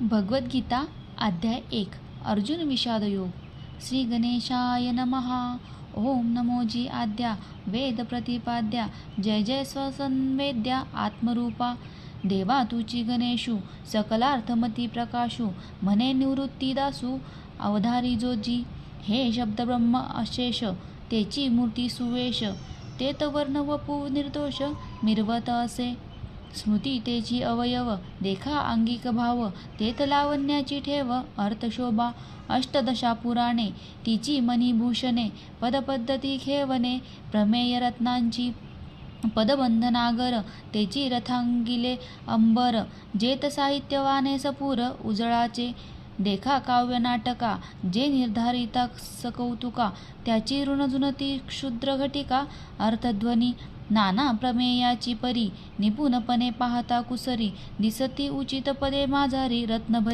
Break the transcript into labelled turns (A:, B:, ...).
A: भगवद्गीता अध्याय एक अर्जुन विषाद योग श्री गणेशाय नमः। ओम नमोजी आद्या वेद प्रतिपाद्या जय जय स्वसंवेद्या आत्मरूपा। देवा तुची गणेशू सकलार्थमती प्रकाशू म्हणे निवृत्तीदासू अवधारी जोजी। हे शब्द ब्रह्म अशेष तेची मूर्ती सुवेश तेत वर्ण वपू निर्दोष मिरवत असे। स्मृती तेची अवयव देखा अंगिक भाव तेत लावण्याची ठेव अर्थशोभा अष्टदशा पुराणे तिची मणिभूषणे पदपद्धती खेवणे प्रमेय रत्नांची पदबंधनागर तेची रथांगिले अंबर जेत साहित्यवाने सपूर उजळाचे देखा काव्य नाटका जे निर्धारिता सकौतुका त्याची ऋणजुनती क्षुद्र घटिका अर्थध्वनी नाना प्रमेयाची परी निपुणपणे पाहता कुसरी दिसती उचित पदे माझारी रत्नभरी